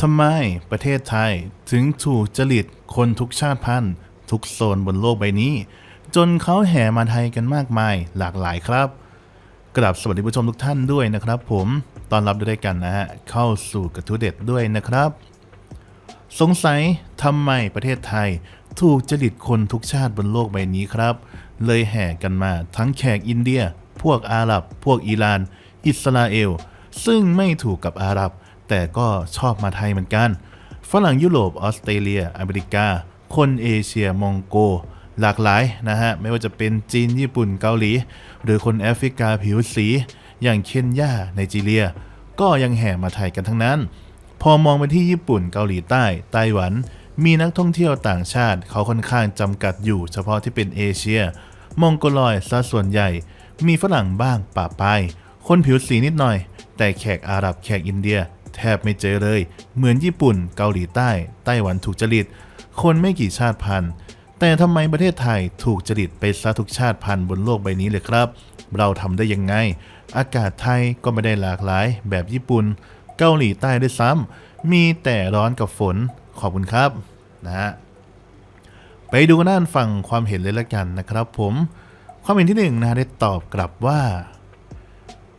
ทำไมประเทศไทยถึงถูกจริตคนทุกชาติพันธุ์ ทุกโซนบนโลกใบนี้ จนเขาแห่มาไทยกันมากมายหลากหลายครับกราบสวัสดีผู้ชมทุกท่านด้วยนะครับ ผมตอนรับด้วยกันนะฮะเข้าสู่กระทู้เด็ดด้วยนะครับ สงสัยทำไมประเทศไทยถูกจริตคนทุกชาติบนโลกใบนี้ครับ เลยแห่กันมาทั้งแขกอินเดีย พวกอาหรับ พวกอิหร่าน อิสราเอล ซึ่งไม่ถูกกับอาหรับ แต่ก็ชอบมาไทยเหมือนกัน ฝรั่งยุโรปออสเตรเลีย อเมริกา คนเอเชียมองโก หลากหลายนะฮะ ไม่ว่าจะเป็นจีนญี่ปุ่นเกาหลี หรือคนแอฟริกาผิวสี อย่างเคนยาไนจีเรีย ก็ยังแห่มาไทยกันทั้งนั้น พอมองไปที่ญี่ปุ่นเกาหลีใต้ไต้หวัน มีนักท่องเที่ยวต่างชาติ เขาค่อนข้างจำกัดอยู่ เฉพาะที่เป็นเอเชีย มองโกลอยซะส่วนใหญ่ มีฝรั่งบ้างป่าปายคนผิวสีนิดหน่อย แต่แขกอาหรับแขกอินเดีย แทบไม่เจอเลย เหมือนญี่ปุ่น เกาหลีใต้ ไต้หวันถูกจริต คนไม่กี่ชาติพันธุ์ แต่ทำไมประเทศไทยถูกจริตไปซะทุกชาติพันธุ์บนโลกใบนี้เลยครับ เราทำได้ยังไง อากาศไทยก็ไม่ได้หลากหลาย แบบญี่ปุ่น เกาหลีใต้ด้วยซ้ำมีแต่ร้อนกับฝน ขอบคุณครับนะฮะไปดูกันด้านฝั่งความเห็นเลยละกันนะครับผม ความเห็นที่หนึ่งนะฮะได้ตอบกลับว่า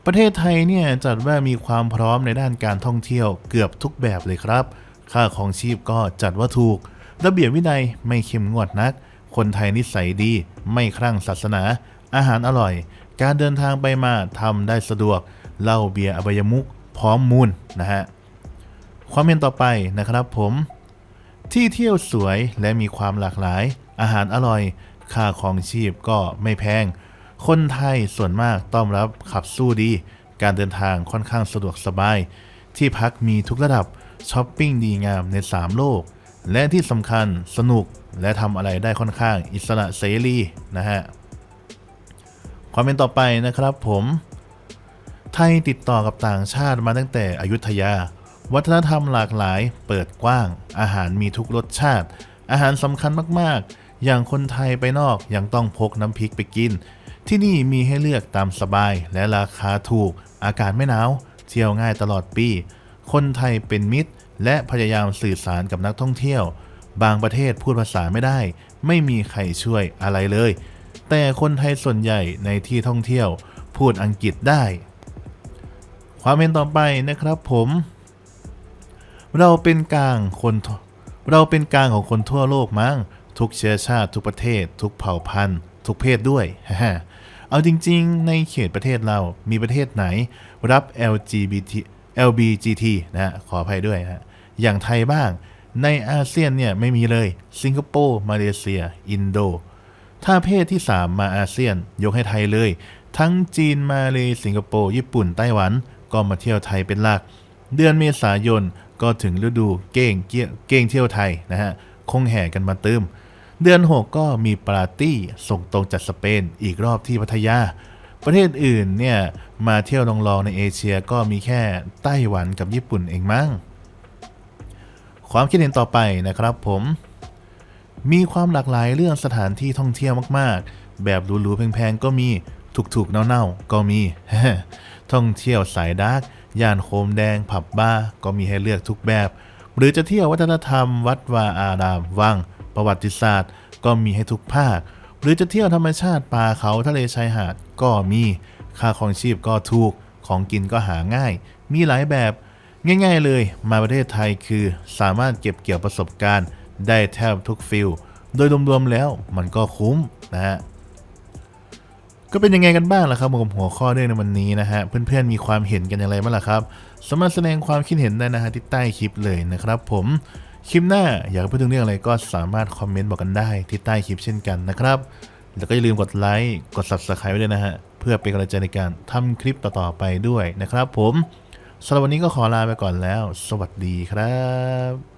ประเทศไทยเนี่ยจัดว่ามีความพร้อมในด้านการท่องเที่ยวเกือบทุกแบบเลยครับ ค่าของชีพก็จัดว่าถูก ระเบียบวินัยไม่เข้มงวดนัก คนไทยนิสัยดี ไม่คลั่งศาสนา อาหารอร่อย การเดินทางไปมาทำได้สะดวกเหล้าเบียร์อบายมุกพร้อมมูลนะฮะความเห็นต่อไปนะครับผม ที่เที่ยวสวยและมีความหลากหลาย อาหารอร่อย ค่าของชีพก็ไม่แพง คนไทยส่วนมากต้อนรับขับสู้ดี การเดินทางค่อนข้างสะดวกสบาย ที่พักมีทุกระดับช้อปปิ้งดีงามใน 3 โลก และที่สำคัญสนุกและทำอะไรได้ค่อนข้างอิสระเสรีนะฮะความเป็นต่อไปนะครับผม ไทยติดต่อกับต่างชาติมาตั้งแต่อยุธยา วัฒนธรรมหลากหลาย เปิดกว้าง อาหารมีทุกรสชาติ อาหารสำคัญมากๆ อย่างคนไทยไปนอกยังต้องพกน้ำพริกไปกิน ที่นี่มีให้เลือกตามสบายและราคาถูก อากาศไม่หนาว เที่ยวง่ายตลอดปี คนไทยเป็นมิตร และพยายามสื่อสารกับนักท่องเที่ยว บางประเทศพูดภาษาไม่ได้ ไม่มีใครช่วยอะไรเลย แต่คนไทยส่วนใหญ่ในที่ท่องเที่ยว พูดอังกฤษได้ ความเห็นต่อไปนะครับผม เราเป็นกลางคนเราเป็นกลางของคนทั่วโลกมั้งทุกเชื้อชาติทุกประเทศ ทุกเผ่าพันธุ์ ทุกเพศด้วย เอาจริงๆ ในเขตประเทศเรามีประเทศไหนรับ LGBT LBGT นะฮะขออภัยด้วยนะฮะอย่างไทยบ้าง ในอาเซียนเนี่ยไม่มีเลย สิงคโปร์ มาเลเซีย อินโด ถ้าเพศที่ 3 มาอาเซียน ยกให้ไทยเลย ทั้งจีนมาเลสิงคโปร์ ญี่ปุ่น ไต้หวัน ก็มาเที่ยวไทยเป็นหลัก เดือนเมษายนก็ถึงฤดูเก้งเกี้ยเก้งเที่ยวไทยนะฮะ คงแห่กันมาเติม เดือน 6 ก็มีปาร์ตี้ส่งตรงจากสเปนอีกรอบที่พัทยา ประเทศอื่นเนี่ย มาเที่ยวลองๆในเอเชียก็มีแค่ไต้หวันกับญี่ปุ่นเองมั้ง ความคิดเห็นต่อไปนะครับผม มีความหลากหลายเรื่องสถานที่ท่องเที่ยวมากๆ แบบหรูๆแพงๆก็มีถูกๆเน่าๆก็มี ท่องเที่ยวสายดาร์กย่านโคมแดงผับบาร์ก็มีให้เลือกทุกแบบ หรือจะเที่ยววัฒนธรรม วัดวาอารามวัง ประวัติศาสตร์ ก็มีให้ทุกภาค หรือจะเที่ยวธรรมชาติป่าเขาทะเลชายหาดก็มีค่าของชีพก็ถูกของกินก็หาง่าย มีหลายแบบง่ายๆเลยมาประเทศไทยคือสามารถเก็บเกี่ยวประสบการณ์ ได้แทบทุกฟิลโดยรวมๆแล้วมันก็คุ้มนะฮะก็เป็นยังไงกันบ้างล่ะครับกับหัวข้อเรื่องในวันนี้นะฮะเพื่อนๆมีความเห็นกันอย่างไรบ้างล่ะครับสามารถแสดงความคิดเห็นได้นะฮะที่ใต้คลิปเลยนะครับผม คลิปหน้าอยากพูดถึงเรื่องอะไรก็สามารถคอมเมนต์บอกกันได้ที่ใต้คลิปเช่นกันนะครับ แล้วก็อย่าลืมกดไลค์กด subscribe ไว้ด้วยนะฮะ เพื่อเป็นกำลังใจในการทำคลิปต่อๆไปด้วยนะครับผมสำหรับวันนี้ก็ขอลาไปก่อนแล้ว สวัสดีครับ